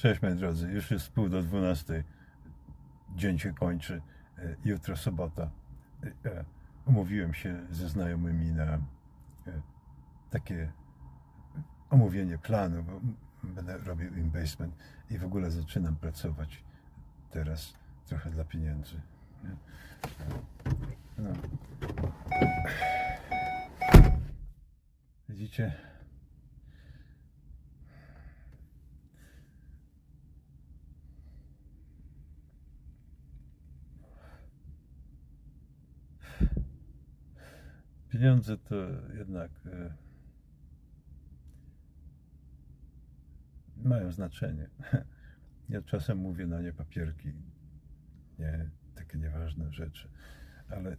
Cześć moi drodzy, już jest pół do dwunastej. Dzień się kończy. E, Jutro sobota. E, e, Umówiłem się ze znajomymi na takie omówienie planu, bo będę robił investment i w ogóle zaczynam pracować teraz trochę dla pieniędzy. No. Widzicie? Pieniądze to jednak e, mają znaczenie. Ja czasem mówię na nie papierki, nie takie nieważne rzeczy, ale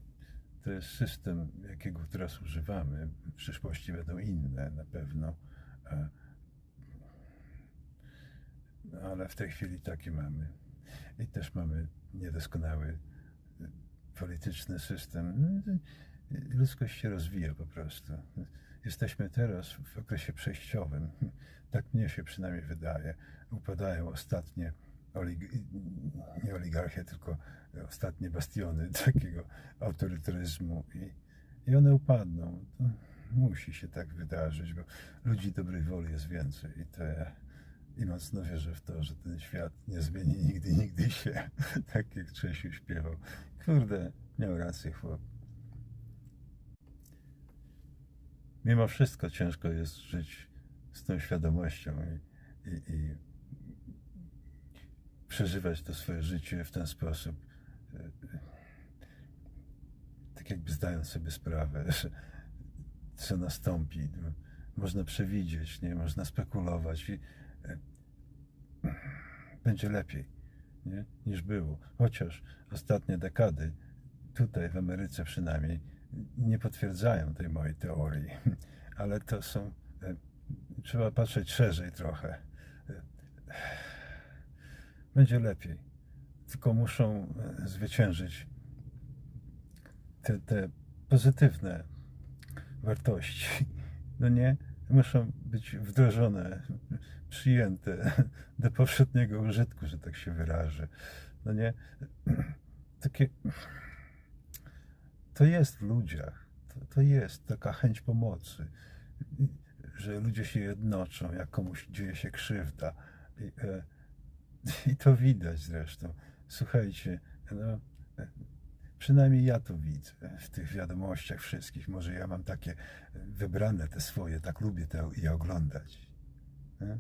to jest system, jakiego teraz używamy. W przyszłości będą inne na pewno, ale w tej chwili takie mamy. I też mamy niedoskonały e, polityczny system. Ludzkość się rozwija po prostu. Jesteśmy teraz w okresie przejściowym. Tak mnie się przynajmniej wydaje. Upadają ostatnie olig- nie oligarchie, tylko ostatnie bastiony takiego autorytaryzmu i, i one upadną. To musi się tak wydarzyć, bo ludzi dobrej woli jest więcej i to ja i mocno wierzę w to, że ten świat nie zmieni nigdy, nigdy się, tak jak Czesiu śpiewał. Kurde, miał rację chłop. Mimo wszystko ciężko jest żyć z tą świadomością i, i, i przeżywać to swoje życie w ten sposób, e, tak jakby zdając sobie sprawę, że co nastąpi. No, Można przewidzieć, nie? Można spekulować i e, będzie lepiej nie? niż było. Chociaż ostatnie dekady, tutaj w Ameryce przynajmniej, nie potwierdzają tej mojej teorii, ale to są. e, Trzeba patrzeć szerzej trochę. E, Będzie lepiej. Tylko muszą e, zwyciężyć te, te pozytywne wartości. No nie? Muszą być wdrożone, przyjęte do powszedniego użytku, że tak się wyrażę. No nie? Takie to jest w ludziach. To, to jest taka chęć pomocy, że ludzie się jednoczą, jak komuś dzieje się krzywda. I, e, i to widać zresztą. Słuchajcie, no, e, przynajmniej ja to widzę w tych wiadomościach wszystkich. Może ja mam takie wybrane te swoje, tak lubię te, je oglądać. Nie?